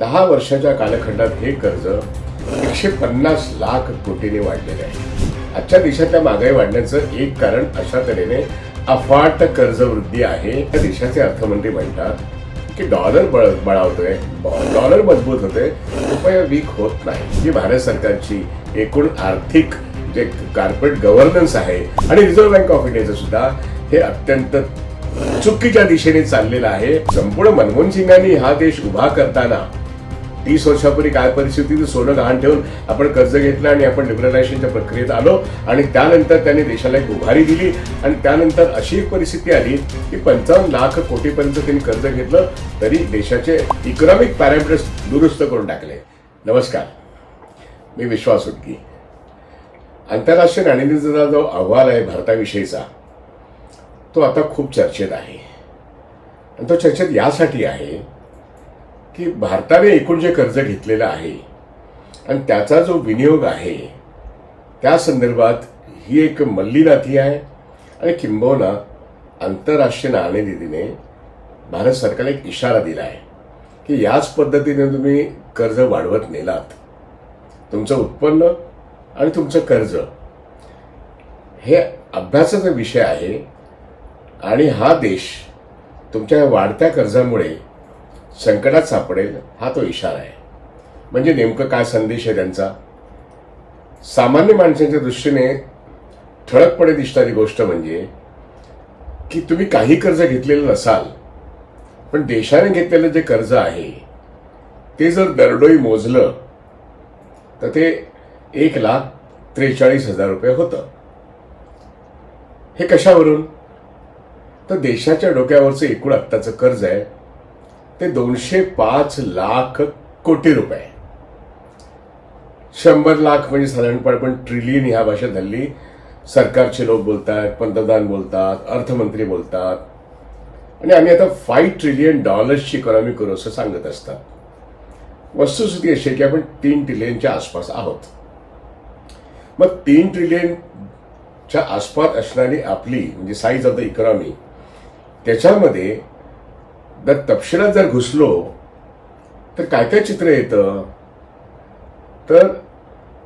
दहा वर्षाच्या कालखंडात हे कर्ज एकशे पन्नास लाख कोटीने वाढलेले आहे. आजच्या देशातल्या महागाई वाढण्याचं एक कारण अशा तऱ्हेने अफाट कर्ज वृद्धी आहे. त्या देशाचे अर्थमंत्री म्हणतात की डॉलर बळ बळावतोय डॉलर मजबूत होते रुपया वीक होत नाही. ही भारत सरकारची एकूण आर्थिक जे कार्पोरेट गव्हर्नन्स आहे आणि रिझर्व्ह बँक ऑफ इंडियाचं सुद्धा हे अत्यंत चुकीच्या दिशेने चाललेलं आहे. संपूर्ण मनमोहन सिंगांनी हा देश उभा करताना तीस वर्षापूर्वी काय परिस्थिती होती, सोनं गहाण ठेवून आपण कर्ज घेतलं आणि आपण लिबरलायझेशनच्या प्रक्रियेत आलो. आणि त्यानंतर त्यांनी देशाला एक उभारी दिली. आणि त्यानंतर अशी एक परिस्थिती आली की पंचावन्न लाख कोटीपर्यंत त्यांनी कर्ज घेतलं तरी देशाचे इकॉनॉमिक पॅरामीटर्स दुरुस्त करून टाकले. नमस्कार. मी विश्वास उटकी. आंतरराष्ट्रीय नाणेनिधीचा जो अहवाल आहे भारताविषयीचा तो आता खूप चर्चेत आहे. आणि तो चर्चेत यासाठी आहे की भारताने एकूण जे कर्ज घेतलेलं आहे आणि त्याचा जो विनियोग आहे त्या संदर्भात ही एक मल्लीनाथी आहे आणि किंबहुना आंतरराष्ट्रीय नाणेनिधीने भारत सरकारला एक इशारा दिला आहे की याच पद्धतीने तुम्ही कर्ज वाढवत नेलात. तुमचं उत्पन्न आणि तुमचं कर्ज. हे अभ्यासाचा विषय आहे आणि हा देश तुमच्या वाढत्या कर्जामुळे संकटात सापडेल हा तो इशारा आहे. म्हणजे नेमकं काय संदेश आहे त्यांचा? सामान्य माणसांच्या दृष्टीने ठळकपणे दिसणारी गोष्ट म्हणजे की तुम्ही काही कर्ज घेतलेलं नसाल पण देशाने घेतलेलं जे कर्ज आहे ते जर दरडोई मोजलं तर ते एक लाख त्रेचाळीस हजार रुपये होतं. हे कशावरून? तर देशाच्या डोक्यावरचं एकूण आत्ताचं कर्ज आहे ते दोनशे पाच लाख कोटी रुपये. शंभर लाख म्हणजे साधारणपणे पण ट्रिलियन ह्या भाषेत हल्ली सरकारचे लोक बोलतात पंतप्रधान बोलतात अर्थमंत्री बोलतात. आणि आम्ही आता फाईव्ह ट्रिलियन डॉलर्सची इकॉनॉमी करू असं सांगत असतात. वस्तुस्थिती अशी आहे की आपण तीन ट्रिलियनच्या आसपास आहोत. मग तीन ट्रिलियनच्या आसपास असणारी आपली म्हणजे साईज ऑफ द इकॉनॉमी त्याच्यामध्ये जर तपशिलात जर घुसलो तर काय काय चित्र येतं? तर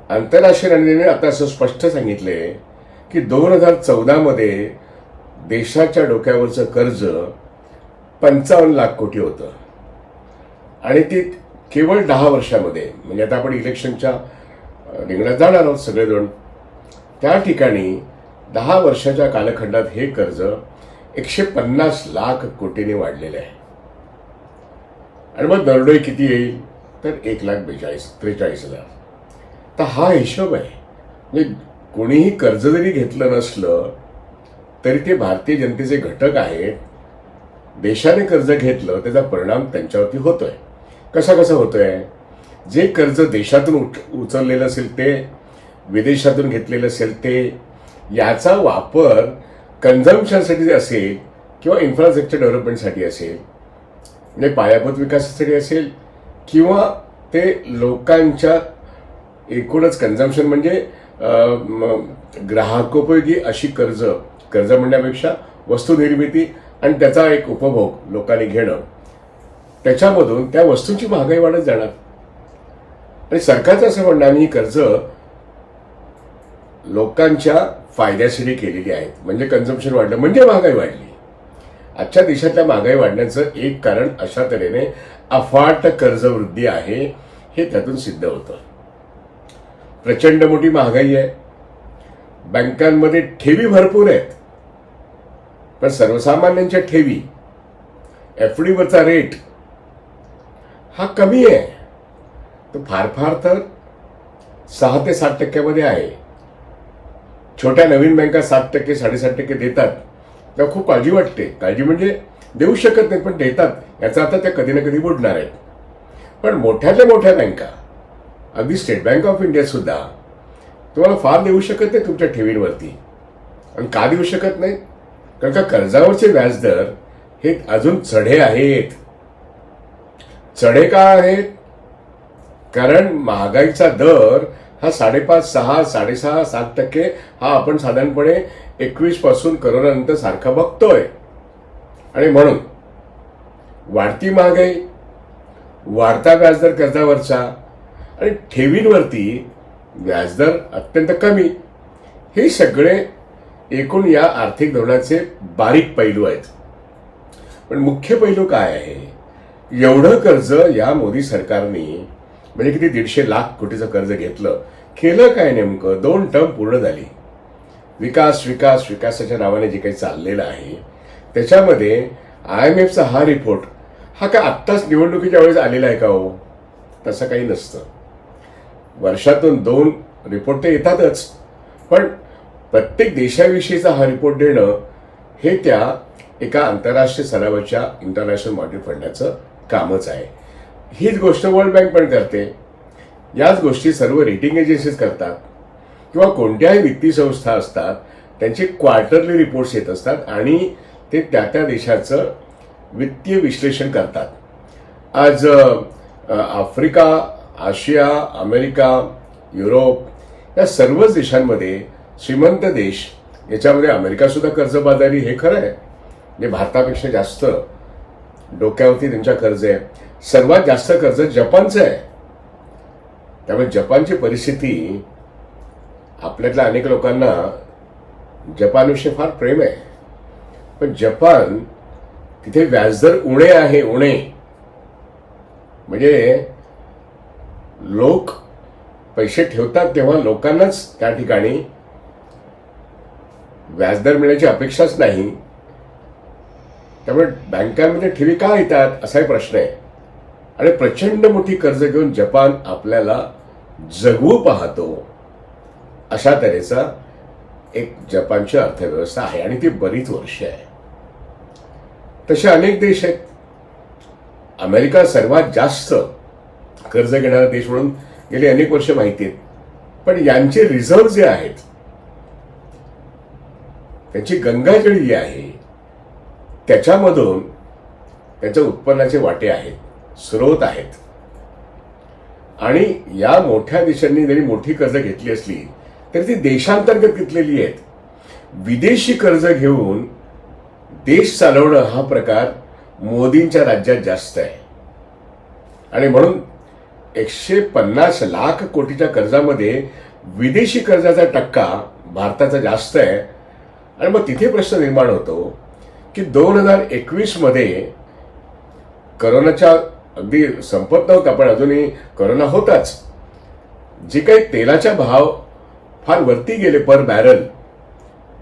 आंतरराष्ट्रीय रणनीतीने आता असं स्पष्ट सांगितले की दोन हजार चौदामध्ये देशाच्या डोक्यावरचं कर्ज पंचावन्न लाख कोटी होतं. आणि ते केवळ दहा वर्षामध्ये म्हणजे आता आपण इलेक्शनच्या अ, रिंगणात जाणार आहोत सगळेजण. त्या ठिकाणी दहा वर्षाच्या कालखंडात हे कर्ज एकशे पन्नास लाख कोटीने वाढलेले आहे. आणि मग दरडोई किती येईल? तर एक लाख बेचाळीस त्रेचाळीस हजार. तर हा हिशोब आहे. म्हणजे कोणीही कर्ज जरी घेतलं नसलं तरी ते भारतीय जनतेचे घटक आहेत. देशाने कर्ज घेतलं त्याचा परिणाम त्यांच्यावरती होतोय. कसा कसा होतोय? जे कर्ज देशातून उठ उचललेलं असेल ते विदेशातून घेतलेलं असेल ते याचा वापर कन्झम्पशनसाठी असेल किंवा इन्फ्रास्ट्रक्चर डेव्हलपमेंटसाठी असेल म्हणजे पायाभूत विकासासाठी असेल. किंवा ते लोकांच्या एकूणच कन्झम्पशन म्हणजे ग्राहकोपयोगी अशी कर्ज कर्ज म्हणण्यापेक्षा वस्तू निर्मिती आणि त्याचा एक उपभोग लोकांनी घेणं. त्याच्यामधून त्या वस्तूंची महागाई वाढत जाणार. आणि सरकारचं असं म्हणणं आम्ही ही कर्ज लोकांच्या फायद्यासाठी केलेली आहेत. म्हणजे कन्झम्पशन वाढलं म्हणजे महागाई वाढली. आजच्या देशातल्या महागाई वाढण्याचं एक कारण अशा तऱ्हेने अफाट कर्जवृद्धी आहे हे त्यातून सिद्ध होतं. प्रचंड मोठी महागाई आहे. बँकांमध्ये ठेवी भरपूर आहेत. पण सर्वसामान्यांच्या ठेवी एफ डीवरचा रेट हा कमी आहे. तो फार फार तर सहा ते सात टक्क्यामध्ये आहे. छोट्या नवीन बँका सात टक्के साडेसात टक्के देतात. तेव्हा खूप काळजी वाटते. काळजी म्हणजे देऊ शकत नाही पण देतात. याचा अर्थ त्या कधी ना कधी बुडणार आहेत. पण मोठ्यातल्या मोठ्या बँका अगदी स्टेट बँक ऑफ इंडिया सुद्धा तुम्हाला फार देऊ शकत नाही तुमच्या ठेवींवरती. आणि का देऊ शकत नाही कारण का कर्जावरचे व्याजदर हे अजून चढे आहेत. चढे का आहेत? कारण महागाईचा दर हा साडेपाच सहा साडेसहा सात टक्के हा आपण साधारणपणे एकवीसपासून करोनानंतर सारखा बघतोय. आणि म्हणून वाढती महागाई वाढता व्याजदर कर्जावरचा आणि ठेवींवरती व्याजदर अत्यंत कमी हे सगळे एकूण या आर्थिक धोरणाचे बारीक पैलू आहेत. पण मुख्य पैलू काय आहे? एवढं कर्ज या मोदी सरकारने म्हणजे किती दीडशे लाख कोटीचं कर्ज घेतलं. केलं काय नेमकं? दोन टर्म पूर्ण झाली. विकास विकास विकासाच्या नावाने जे काही चाललेलं आहे त्याच्यामध्ये आय एम एफचा हा रिपोर्ट हा काय आत्ताच निवडणुकीच्या वेळेस आलेला आहे का हो? तसं काही नसतं. वर्षातून दोन रिपोर्ट तर येतातच. पण प्रत्येक देशाविषयीचा हा रिपोर्ट देणं हे त्या एका आंतरराष्ट्रीय सरावाच्या इंटरनॅशनल मॉडेल फंडाचं कामच आहे. हीच गोष्ट वर्ल्ड बँक पण करते. याच गोष्टी सर्व रेटिंग एजन्सीज करतात. किंवा कोणत्याही वित्तीय संस्था असतात त्यांचे क्वार्टरली रिपोर्ट्स येत असतात आणि ते त्या त्या देशाचं वित्तीय विश्लेषण करतात. आज आफ्रिका आशिया अमेरिका युरोप या सर्वच देशांमध्ये श्रीमंत देश याच्यामध्ये अमेरिकासुद्धा कर्जबाजारी हे खरं आहे. म्हणजे भारतापेक्षा जास्त डोक्यावरती त्यांच्या कर्ज आहे. सर्वात जास्त कर्ज जपानचं आहे. त्यामुळे जपानची परिस्थिती आपल्यातल्या अनेक लोकांना जपानविषयी फार प्रेम आहे. पण जपान तिथे व्याजदर उणे आहे उणे. म्हणजे लोक पैसे ठेवतात तेव्हा लोकांनाच त्या ठिकाणी व्याजदर मिळण्याची अपेक्षाच नाही. त्यामुळे बँकांमध्ये ठेवी का येतात असाही प्रश्न आहे. आणि प्रचंड मोठी कर्ज घेऊन जपान आपल्याला जगवू पाहतो. अशा तऱ्हेचा एक जपानची अर्थव्यवस्था आहे आणि ती बरीच वर्ष आहे. तसे अनेक देश आहेत. अमेरिका सर्वात जास्त कर्ज घेणारा देश म्हणून गेली अनेक वर्ष माहिती आहेत. पण यांचे रिझर्व जे आहेत त्यांची गंगाजळी जी आहे त्याच्यामधून त्याच्या उत्पन्नाचे वाटे आहेत. स्रोत आहेत. आणि या मोठ्या देशांनी जरी मोठी कर्ज घेतली असली तरी ती देशांतर्गत घेतलेली आहेत. विदेशी कर्ज घेऊन देश चालवणं हा प्रकार मोदींच्या राज्यात जास्त आहे. आणि म्हणून एकशे पन्नास लाख कोटीच्या कर्जामध्ये विदेशी कर्जाचा टक्का भारताचा जास्त आहे. आणि मग तिथे प्रश्न निर्माण होतो की दोन हजार एकवीसमध्ये करोनाच्या अगदी संपत नव्हता पण अजूनही करोना होताच. जे काही तेलाचा भाव फार वरती गेले पर बॅरल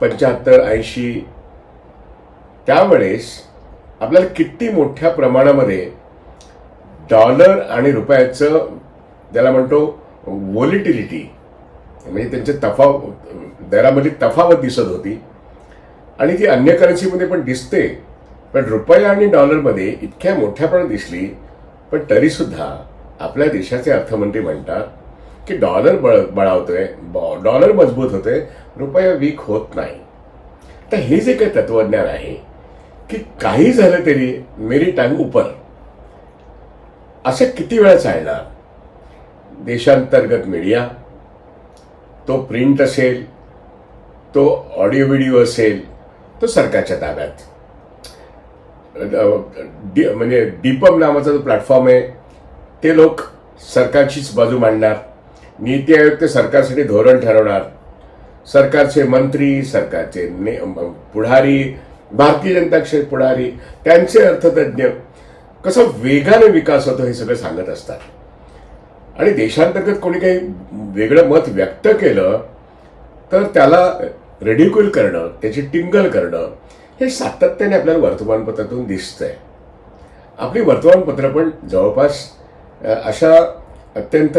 पंच्याहत्तर ऐंशी त्यावेळेस आपल्याला किती मोठ्या प्रमाणामध्ये डॉलर आणि रुपयाचं ज्याला म्हणतो वॉलिटिलिटी म्हणजे त्यांचे तफाव दरामध्ये तफावत दिसत होती. आणि ती अन्य करन्सीमध्ये पण दिसते पण रुपया आणि डॉलरमध्ये इतक्या मोठ्या प्रमाणात दिसली पण तरीसुद्धा आपल्या देशाचे अर्थमंत्री म्हणतात की डॉलर बळ बळावतोय डॉलर मजबूत होतोय रुपया वीक होत नाही. तर हे जे काही तत्वज्ञान आहे की काही झालं तरी मेरी टांग उपर. असं किती वेळा चालणार? देशांतर्गत मीडिया तो प्रिंट असेल तो ऑडिओ व्हिडिओ असेल तो सरकारच्या ताब्यात. डि म्हणजे डीपम नावाचा जो प्लॅटफॉर्म आहे ते लोक सरकारचीच बाजू मांडणार. नीती आयोग ते सरकारसाठी धोरण ठरवणार. सरकारचे मंत्री सरकारचे ने पुढारी भारतीय जनता पक्षाचे पुढारी त्यांचे अर्थतज्ञ कसा वेगाने विकास होतो हे सगळं सांगत असतात. आणि देशांतर्गत कोणी काही वेगळं मत व्यक्त केलं तर त्याला रेडिक्युल करणं त्याची टिंगल करणं हे सातत्याने आपल्याला वर्तमानपत्रातून दिसतंय. आपली वर्तमानपत्र पण जवळपास अशा अत्यंत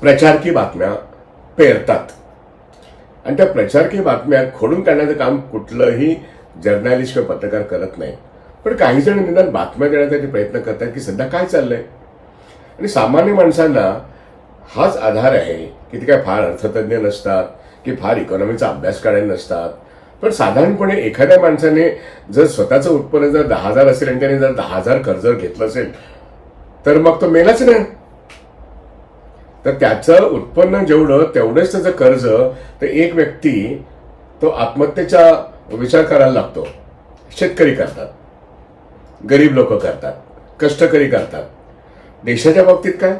प्रचारकी बातम्या पेरतात. आणि त्या प्रचारकी बातम्या खोडून काढण्याचं काम कुठलंही जर्नालिस्ट किंवा पत्रकार करत नाही. पण काही जण निदान बातम्या देण्यासाठी प्रयत्न करतात की सध्या काय चाललंय? आणि सामान्य माणसांना हाच आधार आहे की ते काय फार अर्थतज्ञ नसतात की फार इकॉनॉमीचा अभ्यास करायला नसतात पण साधारणपणे एखाद्या माणसाने जर स्वतःचं उत्पन्न जर दहा हजार असेल आणि त्याने जर दहा हजार कर्ज घेतलं असेल तर मग तो मेलाच नाही. तर त्याचं उत्पन्न जेवढं तेवढंच त्याचं कर्ज तर एक व्यक्ती तो आत्महत्येचा विचार करायला लागतो. शेतकरी करतात. गरीब लोक करतात. कष्टकरी करतात. देशाच्या बाबतीत काय?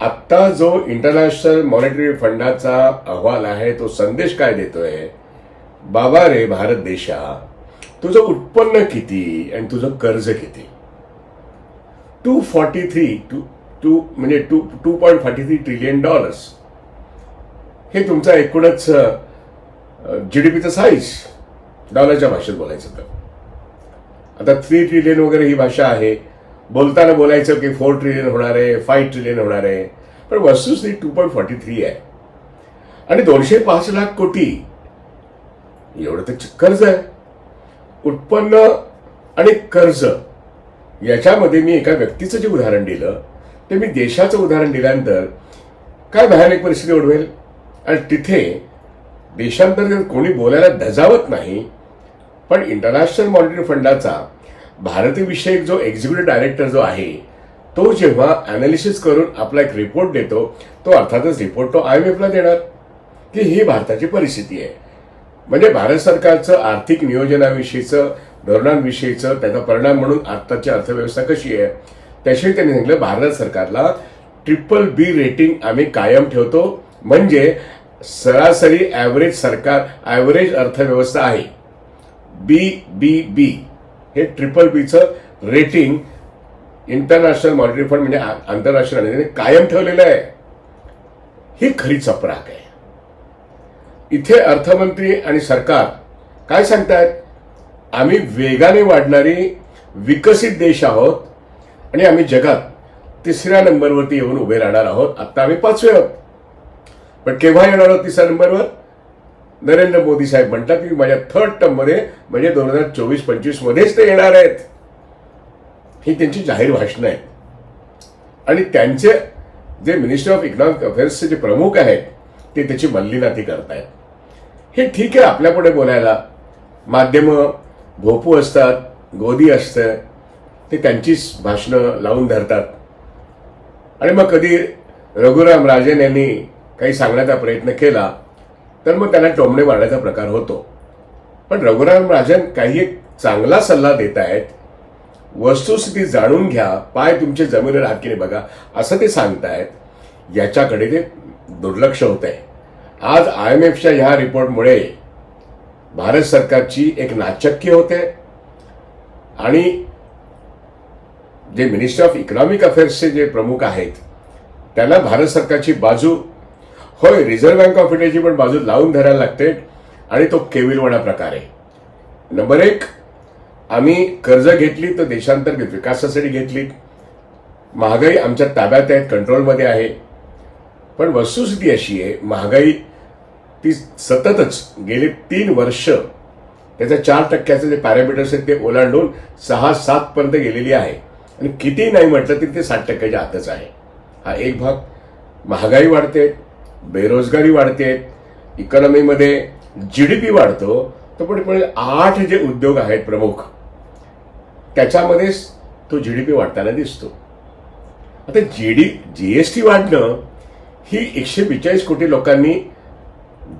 आत्ता जो इंटरनॅशनल मॉनिटरी फंडाचा अहवाल आहे तो संदेश काय देतोय? बाबा रे भारत देशा तुझं उत्पन्न किती आणि तुझं कर्ज किती? Two forty three two two म्हणजे two two point forty three trillion dollars हे तुमचा एकूणच जी डी पीचं साईज डॉलरच्या भाषेत बोलायचं तर. आता थ्री ट्रिलियन वगैरे ही भाषा आहे. बोलताना बोलायचं की फोर ट्रिलियन होणार आहे फाईव्ह ट्रिलियन होणार आहे. पण वस्तुस्थिती टू पॉईंट फॉर्टी थ्री आहे. आणि दोनशे पाच लाख कोटी एवढं तर कर्ज आहे. उत्पन्न आणि कर्ज याच्यामध्ये मी एका व्यक्तीचं जे उदाहरण दिलं ते मी देशाचं उदाहरण दिल्यानंतर काय भयानक परिस्थिती ओढवेल? आणि तिथे देशांतर्गत कोणी बोलायला धजावत नाही पण इंटरनॅशनल मॉनिटरी फंडाचा भारतीविषयक जो एक्झिक्युटिव्ह डायरेक्टर जो आहे तो जेव्हा अनालिसिस करून आपला एक रिपोर्ट देतो तो अर्थातच रिपोर्ट तो आय एम एफला देणार की ही भारताची परिस्थिती आहे. म्हणजे भारत सरकारचं आर्थिक नियोजनाविषयीचं धोरणांविषयीचं त्याचा परिणाम म्हणून आत्ताची अर्थव्यवस्था कशी आहे त्याशिवाय त्यांनी सांगितलं भारत सरकारला ट्रिपल बी रेटिंग आम्ही कायम ठेवतो. म्हणजे सरासरी ॲव्हरेज सरकार ॲव्हरेज अर्थव्यवस्था आहे. B B B. हे ट्रिपल बीचं रेटिंग इंटरनॅशनल मॉनिटरी फंड म्हणजे आंतरराष्ट्रीय कायम ठेवलेलं आहे. ही खरी चपराक आहे. इथे अर्थमंत्री आणि सरकार काय सांगतायत? आम्ही वेगाने वाढणारी विकसित देश आहोत आणि आम्ही जगात तिसऱ्या नंबरवरती येऊन उभे राहणार आहोत. आता आम्ही पाचवे आहोत. पण केव्हा येणार आहोत तिसऱ्या नंबरवर? नरेंद्र मोदी साहेब म्हणतात की माझ्या थर्ड टर्ममध्ये म्हणजे दोन हजार चोवीस पंचवीस मध्येच ते येणार आहेत. ही त्यांची जाहीर भाषणं आहेत. आणि त्यांचे जे मिनिस्टर ऑफ इकॉनॉमिक अफेअर्सचे जे प्रमुख आहेत ते त्याची मल्लीनाथी करतायत. हे ठीक आहे आपल्यापुढे बोलायला. माध्यमं भोपू असतात गोदी असतं ते त्यांचीच भाषणं लावून धरतात. आणि मग कधी रघुराम राजन यांनी काही सांगण्याचा प्रयत्न केला तर मग त्यांना टोमणे मारण्याचा प्रकार होतो. पण रघुराम राजन काही एक चांगला सल्ला देत आहेत. वस्तुस्थिती जाणून घ्या पाय तुमचे जमिनीवर हात की नाही बघा असं ते सांगतायत. याच्याकडे ते दुर्लक्ष होत आहे आज आय एम एफच्या ह्या रिपोर्टमुळे भारत सरकारची एक नाचक्की होते आणि जे मिनिस्टर ऑफ इकॉनॉमिक अफेअर्सचे जे प्रमुख आहेत त्यांना भारत सरकारची बाजू होय रिझर्व्ह बँक ऑफ इंडियाची पण बाजू लावून धरायला लागते आणि तो केविलवाणा प्रकार आहे. नंबर एक आम्ही कर्ज घेतली तर देशांतर्गत विकासासाठी घेतली. महागाई आमच्या ताब्यात आहे कंट्रोलमध्ये आहे. पण वस्तुस्थिती अशी आहे महागाई ती सततच गेली तीन वर्ष त्याच्या चार टक्क्याचे जे पॅरामीटर्स आहेत ते ओलांडून सहा सातपर्यंत गेलेली आहे. आणि किती नाही म्हटलं तरी ते साठ टक्क्याच्या आतच आहे. हा एक भाग. महागाई वाढते बेरोजगारी वाढते इकॉनॉमीमध्ये जी डी पी वाढतो तर पण पण आठ जे उद्योग आहेत प्रमुख त्याच्यामध्येच तो जी डी पी वाढताना दिसतो. आता G D G S T वाढणं ही एकशे बेचाळीस कोटी लोकांनी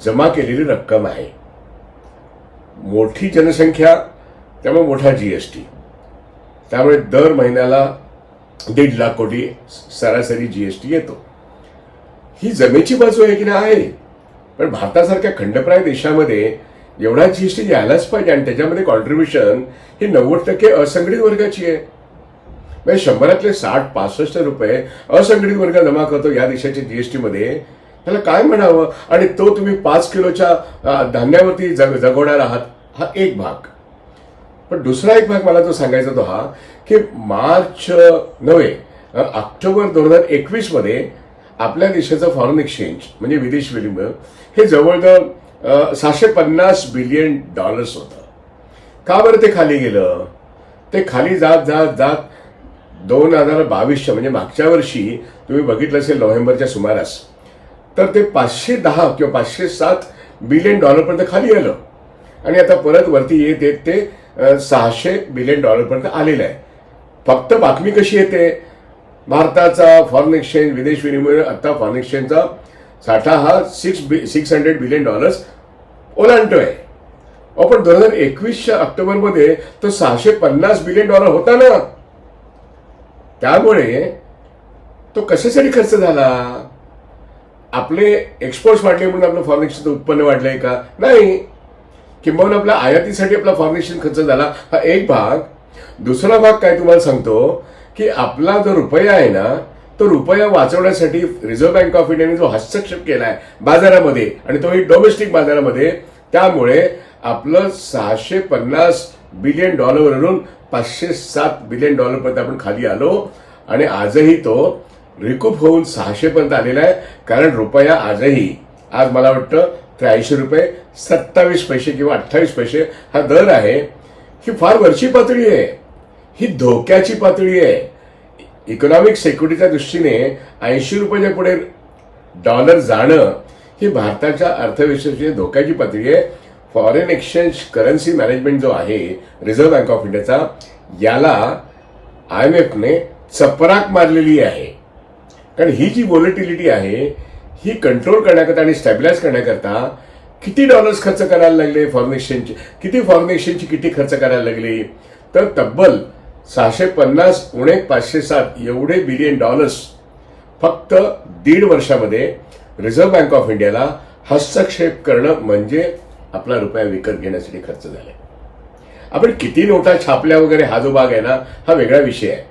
जमा केलेली रक्कम आहे. मोठी जनसंख्या त्यामुळे मोठा जी एस टी त्यामुळे दर महिन्याला दीड लाख कोटी सरासरी जी एस टी येतो. ही जमेची बाजू आहे की नाही आहे? पण भारतासारख्या खंडप्राय देशामध्ये एवढा जी एस टी यायलाच पाहिजे आणि त्याच्यामध्ये कॉन्ट्रीब्युशन ही नव्वद टक्के असंघटित वर्गाची आहे. म्हणजे शंभरातले साठ पासष्ट रुपये असंघटित वर्ग जमा करतो या देशाच्या जीएसटीमध्ये मध्ये. त्याला काय म्हणावं? आणि तो तुम्ही पाच किलोच्या धान्यावरती जग जगवणार आहात हा एक भाग. पण दुसरा एक भाग मला तो सांगायचा तो हा की मार्च नव्हे ऑक्टोबर दोन हजार एकवीसमध्ये आपल्या देशाचं फॉरेन एक्सचेंज म्हणजे विदेश विनिमय हे जवळजवळ सहाशे पन्नास बिलियन डॉलर्स होतं. का बरं ते खाली गेलं? ते खाली जात जात जात दोन हजार बावीसच्या म्हणजे मागच्या वर्षी तुम्ही बघितलं असेल नोव्हेंबरच्या सुमारास तर ते पाचशे दहा किंवा पाचशे सात बिलियन डॉलरपर्यंत खाली आलं. आणि आता परत वरती येत येत ते सहाशे बिलियन डॉलरपर्यंत आलेलं आहे. फक्त बातमी कशी येते? भारताचा फॉरेन एक्सचेंज विदेश विनिमय आता फॉरेन एक्सचेंजचा साठा हा सिक्स बि सिक्स हंड्रेड बिलियन डॉलर्स ओलांडतो आहे पण दोन हजार एकवीसच्या ऑक्टोबरमध्ये तो सहाशे पन्नास बिलियन डॉलर होता ना. त्यामुळे तो कशासाठी खर्च झाला? आपले एक्सपोर्ट्स वाढले म्हणून आपलं फॉरेन एक्सचेंजचं उत्पन्न वाढलंय का? नाही. किंबहुना आपल्या आयातीसाठी आपला फॉरेन एक्सचेंज खर्च झाला. हा एक भाग. दुसरा भाग काय तुम्हाला सांगतो की आपला जो रुपया आहे ना तो रुपया वाचवण्यासाठी रिझर्व्ह बँक ऑफ इंडियाने जो हस्तक्षेप केलाय बाजारामध्ये आणि तोही डोमेस्टिक बाजारामध्ये त्यामुळे आपलं सहाशे पन्नास बिलियन डॉलरवरून पाचशे सात बिलियन डॉलरपर्यंत आपण खाली आलो. आणि आजही तो रिकूप होऊन सहाशे पर्यंत आलेला आहे. कारण रुपया आजही आज मला वाटतं त्र्याऐंशी रुपये सत्तावीस पैसे किंवा अठ्ठावीस पैसे हा दर आहे. ही फार वरची पातळी आहे. ही धोक्याची पातळी आहे. इकॉनॉमिक सेक्युरिटीच्या दृष्टीने ऐंशी रुपयाच्या पुढे डॉलर जाणं ही भारताच्या अर्थव्यवस्थेची धोक्याची पातळी आहे. फॉरेन एक्सचेंज करन्सी मॅनेजमेंट जो आहे रिझर्व्ह बँक ऑफ इंडियाचा याला आय एम एफने चपराक मारलेली आहे. कारण ही जी वॉलिटिलिटी आहे ही कंट्रोल करण्याकरता आणि स्टॅबिलाइज करण्याकरता किती डॉलर्स खर्च करायला लागले फॉरेन एक्सचेंजचे किती फॉरेन एक्सचेंजची किती खर्च करायला लागले? तर तब्बल सहाशे पन्नास उणे पाचशे सात एवढे बिलियन डॉलर्स फक्त दीड वर्षामध्ये रिझर्व्ह बँक ऑफ इंडियाला हस्तक्षेप करणं म्हणजे आपला रुपया विकत घेण्यासाठी खर्च झाला आपण किती नोटा छापल्या वगैरे हा जो भाग आहे ना हा वेगळा विषय आहे.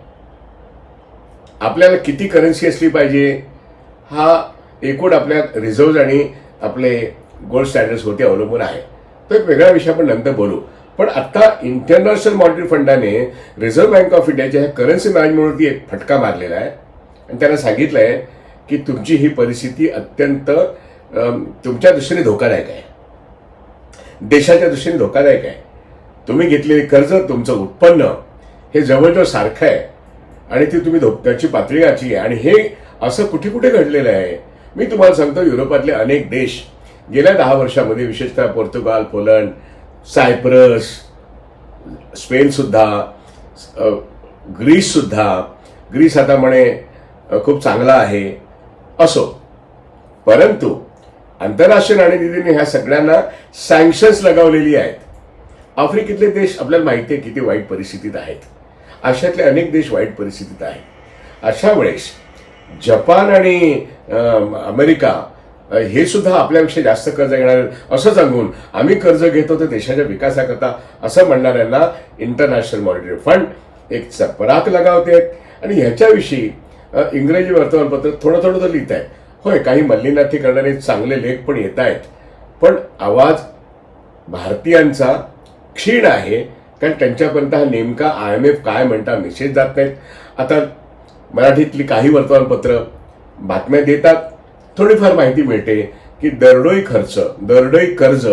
आपल्याला किती करन्सी असली पाहिजे? हा एकूण आपल्या रिझर्व्ह आणि आपले गोल्ड स्टँडर्ड्स होते अवलंबून आहे. तो एक वेगळा विषय आपण नंतर बोलू. पण आता इंटरनॅशनल मॉनिटरी फंडाने रिझर्व्ह बँक ऑफ इंडियाच्या ह्या करन्सी मॅनेजमेंटवरती एक फटका मारलेला आहे. आणि त्यांना आहे की तुमची ही परिस्थिती अत्यंत तुमच्या दृष्टीने धोकादायक आहे. देशाच्या दृष्टीने धोकादायक आहे. तुम्ही घेतलेले कर्ज तुमचं उत्पन्न हे जवळजवळ सारखं आहे. आणि ती तुम्ही धोक्याची पातळी याची आहे आणि हे असं कुठे कुठे घडलेलं आहे? मी तुम्हाला सांगतो युरोपातले अनेक देश गेल्या दहा वर्षामध्ये विशेषतः पोर्तुगाल पोलंड सायप्रस स्पेनसुद्धा ग्रीससुद्धा ग्रीस आता म्हणे खूप चांगला आहे असो. परंतु आंतरराष्ट्रीय नाणेनिधीने ह्या सगळ्यांना सँक्शन्स लगावलेली आहेत. आफ्रिकेतले देश आपल्याला माहिती आहे किती वाईट परिस्थितीत आहेत. अशातले अनेक देश वाईट परिस्थितीत आहेत. अशा वेळेस जपान आणि अमेरिका हे सुद्धा आपल्यापेक्षा जास्त कर्ज घेणार असं सांगून आम्ही कर्ज घेतो तर देशाच्या विकासाकरता असं म्हणणाऱ्यांना इंटरनॅशनल मॉनिटरी फंड एक चपराक लगावते. आणि ह्याच्याविषयी इंग्रजी वर्तमानपत्र थोडं थोडं तर लिहित आहे होय काही मल्लीनाथी करणारे चांगले लेख पण येत आहेत पण आवाज भारतीयांचा क्षीण आहे. कारण त्यांच्यापर्यंत हा नेमका आय एम एफ काय म्हणता मेसेज जात नाहीत. आता मराठीतली काही वर्तमानपत्र बातम्या देतात. थोडीफार माहिती मिळते की दरडोई खर्च दरडोई कर्ज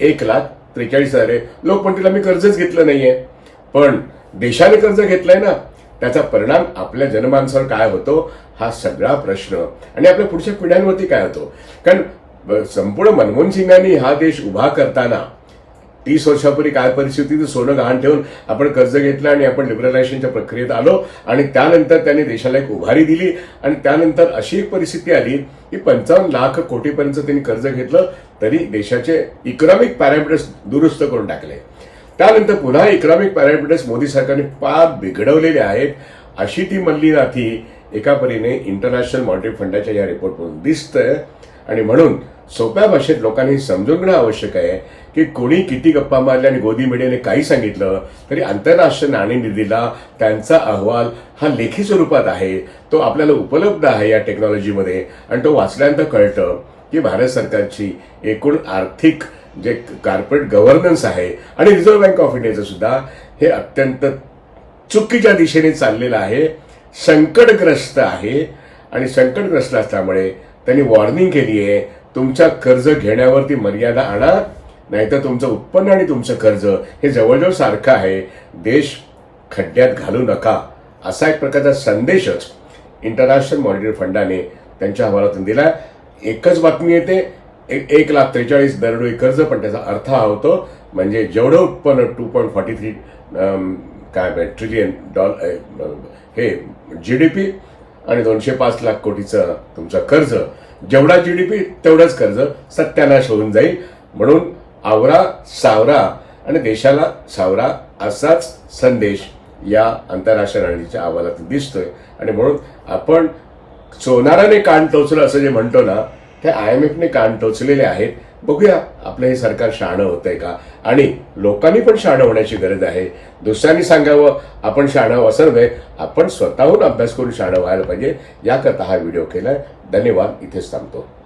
एक लाख त्रेचाळीस हजार आहे. लोक म्हणतील आम्ही कर्जच घेतलं नाहीये. पण देशाने कर्ज घेतलंय ना त्याचा परिणाम आपल्या जनमानसावर काय होतो हा सगळा प्रश्न. आणि आपल्या पुढच्या पिढ्यांवरती काय होतो? कारण संपूर्ण मनमोहन सिंगांनी हा देश उभा करताना तीस वर्षापूर्वी काय परिस्थिती होती, सोनं गहाण ठेवून आपण कर्ज घेतलं आणि आपण लिबरलायझेशनच्या प्रक्रियेत आलो. आणि त्यानंतर त्यांनी देशाला एक उभारी दिली. आणि त्यानंतर अशी एक परिस्थिती आली की पंचावन्न लाख कोटीपर्यंत त्यांनी कर्ज घेतलं तरी देशाचे इकॉनॉमिक पॅरामीटर्स दुरुस्त करून टाकले. त्यानंतर पुन्हा इकॉनॉमिक पॅरामीटर्स मोदी सरकारने फार बिघडवलेले आहेत. अशी ती मल्लीनाथी एका परीने इंटरनॅशनल मॉनिटरी फंडाच्या या रिपोर्टमधून दिसतंय. आणि म्हणून सोप्या भाषेत लोकांनी समजून घेणं आवश्यक आहे की कोणी किती गप्पा मारल्या आणि गोदी मीडियाने काही सांगितलं तरी आंतरराष्ट्रीय नाणेनिधीला त्यांचा अहवाल हा लेखी स्वरूपात आहे. तो आपल्याला उपलब्ध आहे या टेक्नॉलॉजीमध्ये आणि तो वाचल्यानंतर कळतं की भारत सरकारची एकूण आर्थिक जे कार्पोरेट गव्हर्नन्स आहे आणि रिझर्व्ह बँक ऑफ इंडियाचं सुद्धा हे अत्यंत चुकीच्या दिशेने चाललेलं आहे संकटग्रस्त आहे. आणि संकटग्रस्त असल्यामुळे त्यांनी वॉर्निंग केली आहे तुमच्या कर्ज घेण्यावरती मर्यादा आणा नाहीतर तुमचं उत्पन्न आणि तुमचं कर्ज हे जवळजवळ सारखं आहे. देश खड्ड्यात घालू नका. असा एक प्रकारचा संदेशच इंटरनॅशनल मॉनिटरी फंडाने त्यांच्या अहवालातून दिला. एकच बातमी येते एक एक लाख त्रेचाळीस दरडोई कर्ज पण त्याचा अर्थ हा होतो म्हणजे जेवढं उत्पन्न टू पॉईंट फॉर्टी थ्री काय ट्रिलियन डॉल हे जी डी पी आणि दोनशे पाच लाख कोटीचं तुमचं कर्ज जेवढा जी डी पी तेवढंच कर्ज सत्यानाश होऊन जाईल. म्हणून आवरा सावरा आणि देशाला सावरा असाच संदेश या आंतरराष्ट्रीय रणनीतीच्या अहवालात दिसतोय. आणि म्हणून आपण सोनाराने कान टोचलं असं जे म्हणतो ना ते आय एम एफने कान टोचलेले आहेत. बघूया आपलं हे सरकार शहाणं होतंय का? आणि लोकांनी पण शहाणं होण्याची गरज आहे. दुसऱ्यांनी सांगावं आपण शहाणं असं नव्हे आपण स्वतःहून अभ्यास करून शहाणं व्हायला पाहिजे. याकरता हा व्हिडिओ केलाय. धन्यवाद. इथेच थांबतो.